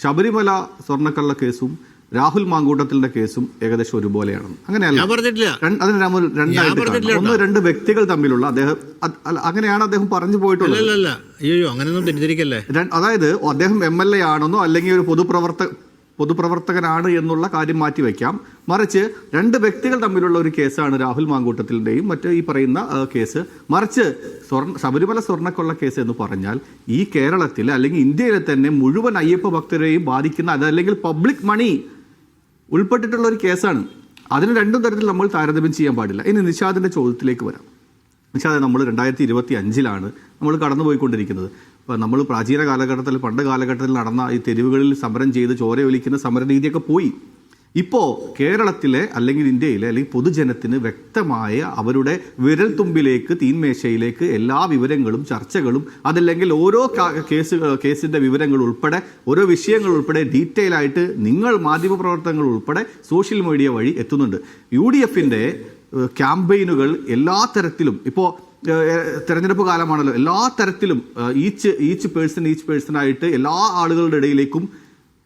ശബരിമല സ്വർണക്കള്ള കേസും രാഹുൽ മാങ്കൂട്ടത്തിന്റെ കേസും ഏകദേശം ഒരുപോലെയാണ്. അങ്ങനെയല്ല. അതിന് രാമു രണ്ടായിട്ട് ഒന്ന് രണ്ട് വ്യക്തികൾ തമ്മിലുള്ള അദ്ദേഹം അങ്ങനെയാണ് അദ്ദേഹം പറഞ്ഞു പോയിട്ടുള്ളത്. അയ്യോ അങ്ങനെയൊന്നും തെറ്റിദ്ധരിക്കല്ലേ? ര- അതായത് അദ്ദേഹം എം എൽ എ ആണെന്നോ അല്ലെങ്കിൽ ഒരു പൊതുപ്രവർത്തക പൊതുപ്രവർത്തകനാണ് എന്നുള്ള കാര്യം മാറ്റിവെക്കാം. മറിച്ച് രണ്ട് വ്യക്തികൾ തമ്മിലുള്ള ഒരു കേസാണ് രാഹുൽ മാങ്കൂട്ടത്തിന്റെയും മറ്റ് ഈ പറയുന്ന കേസ്. മറിച്ച് സ്വർണ ശബരിമല സ്വർണക്കൊള്ള കേസ് എന്ന് പറഞ്ഞാൽ ഈ കേരളത്തിൽ അല്ലെങ്കിൽ ഇന്ത്യയിലെ തന്നെ മുഴുവൻ അയ്യപ്പ ഭക്തരെയും ബാധിക്കുന്ന അതല്ലെങ്കിൽ പബ്ലിക് മണി ഉൾപ്പെട്ടിട്ടുള്ള ഒരു കേസാണ്. അതിന് രണ്ടും തരത്തിൽ നമ്മൾ താരതമ്യം ചെയ്യാൻ പാടില്ല. ഇനി നിഷാദിന്റെ ചോദ്യത്തിലേക്ക് വരാം. നിഷാദ് നമ്മൾ രണ്ടായിരത്തി ഇരുപത്തി അഞ്ചിലാണ് നമ്മൾ കടന്നുപോയിക്കൊണ്ടിരിക്കുന്നത്. അപ്പോൾ നമ്മൾ പ്രാചീന കാലഘട്ടത്തിൽ പണ്ട് കാലഘട്ടത്തിൽ നടന്ന ഈ തെരുവുകളിൽ സമരം ചെയ്ത് ചോര ഒലിക്കുന്ന സമര രീതിയൊക്കെ പോയി. ഇപ്പോൾ കേരളത്തിലെ അല്ലെങ്കിൽ ഇന്ത്യയിലെ അല്ലെങ്കിൽ പൊതുജനത്തിന് വ്യക്തമായ അവരുടെ വിരൽ തുമ്പിലേക്ക് തീന്മേശയിലേക്ക് എല്ലാ വിവരങ്ങളും ചർച്ചകളും അതല്ലെങ്കിൽ ഓരോ കേസ് കേസിന്റെ വിവരങ്ങൾ ഉൾപ്പെടെ ഓരോ വിഷയങ്ങൾ ഉൾപ്പെടെ ഡീറ്റെയിൽ ആയിട്ട് നിങ്ങൾ മാധ്യമപ്രവർത്തനങ്ങൾ ഉൾപ്പെടെ സോഷ്യൽ മീഡിയ വഴി എത്തുന്നുണ്ട്. യു ഡി എഫിന്റെ ക്യാമ്പയിനുകൾ എല്ലാ തരത്തിലും. ഇപ്പോൾ തെരഞ്ഞെടുപ്പ് കാലമാണല്ലോ. എല്ലാ തരത്തിലും each each person each person ആയിട്ട് എല്ലാ ആളുകളുടെ ഇടയിലേക്കും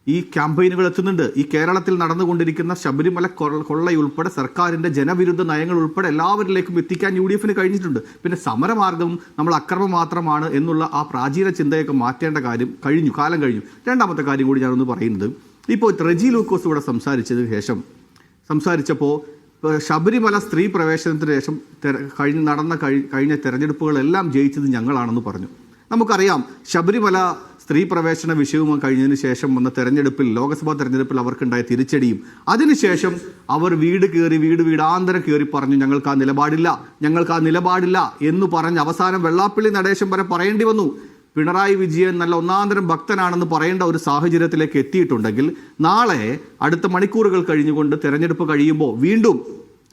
ഈ ക്യാമ്പയിനുകൾ എത്തുന്നുണ്ട്. ഈ കേരളത്തിൽ നടന്നുകൊണ്ടിരിക്കുന്ന ശബരിമല കൊള്ള- കൊള്ളയുൾപ്പെടെ സർക്കാരിന്റെ ജനവിരുദ്ധ നയങ്ങൾ ഉൾപ്പെടെ എല്ലാവരിലേക്കും എത്തിക്കാൻ യു ഡി എഫിന് കഴിഞ്ഞിട്ടുണ്ട്. പിന്നെ സമരമാർഗം നമ്മൾ അക്രമം മാത്രമാണ് എന്നുള്ള ആ പ്രാചീന ചിന്തയൊക്കെ മാറ്റേണ്ട കാര്യം കഴിഞ്ഞു കാലം കഴിഞ്ഞു. രണ്ടാമത്തെ കാര്യം കൂടി ഞാനൊന്ന് പറയുന്നത്. ഇപ്പോൾ റെജി ലൂക്കോസ് ഇവിടെ സംസാരിച്ചതിന് ശേഷം സംസാരിച്ചപ്പോൾ ശബരിമല സ്ത്രീ പ്രവേശനത്തിന് ശേഷം കഴിഞ്ഞ നടന്ന കഴി- കഴിഞ്ഞ തെരഞ്ഞെടുപ്പുകളെല്ലാം ജയിച്ചത് ഞങ്ങളാണെന്ന് പറഞ്ഞു. നമുക്കറിയാം ശബരിമല സ്ത്രീ പ്രവേശന വിഷയവും കഴിഞ്ഞതിന് ശേഷം വന്ന തെരഞ്ഞെടുപ്പിൽ ലോക്സഭാ തെരഞ്ഞെടുപ്പിൽ അവർക്കുണ്ടായ തിരിച്ചടിയും അതിനുശേഷം അവർ വീട് കയറി വീട് വീടാന്തരം കയറി പറഞ്ഞു ഞങ്ങൾക്ക് ആ നിലപാടില്ല ഞങ്ങൾക്ക് ആ നിലപാടില്ല എന്ന് പറഞ്ഞ് അവസാനം വെള്ളാപ്പള്ളി നടേശം വരെ പറയേണ്ടി വന്നു. പിണറായി വിജയൻ നല്ല ഒന്നാന്തരം ഭക്തനാണെന്ന് പറയേണ്ട ഒരു സാഹചര്യത്തിലേക്ക് എത്തിയിട്ടുണ്ടെങ്കിൽ നാളെ അടുത്ത മണിക്കൂറുകൾ കഴിഞ്ഞുകൊണ്ട് തെരഞ്ഞെടുപ്പ് കഴിയുമ്പോൾ വീണ്ടും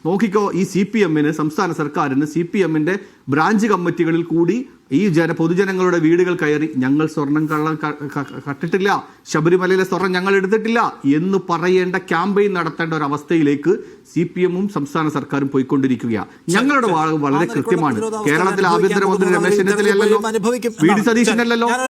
നോക്കിക്കോ ഈ സി പി എമ്മിന് സംസ്ഥാന സർക്കാരിന് സി പി എമ്മിന്റെ ബ്രാഞ്ച് കമ്മിറ്റികളിൽ കൂടി ഈ ജന പൊതുജനങ്ങളുടെ വീടുകൾ കയറി ഞങ്ങൾ സ്വർണം കള്ള കട്ടിട്ടില്ല ശബരിമലയിലെ സ്വർണം ഞങ്ങൾ എടുത്തിട്ടില്ല എന്ന് പറയേണ്ട ക്യാമ്പയിൻ നടത്തേണ്ട ഒരു അവസ്ഥയിലേക്ക് സി പി എമ്മും സംസ്ഥാന സർക്കാരും പോയിക്കൊണ്ടിരിക്കുകയാണ് ഞങ്ങളുടെ വളരെ കൃത്യമാണ് കേരളത്തിലെ ആഭ്യന്തരമന്ത്രി രമേശ് ചെന്നിത്തലയല്ലോ. വി ഡി ഞാൻ-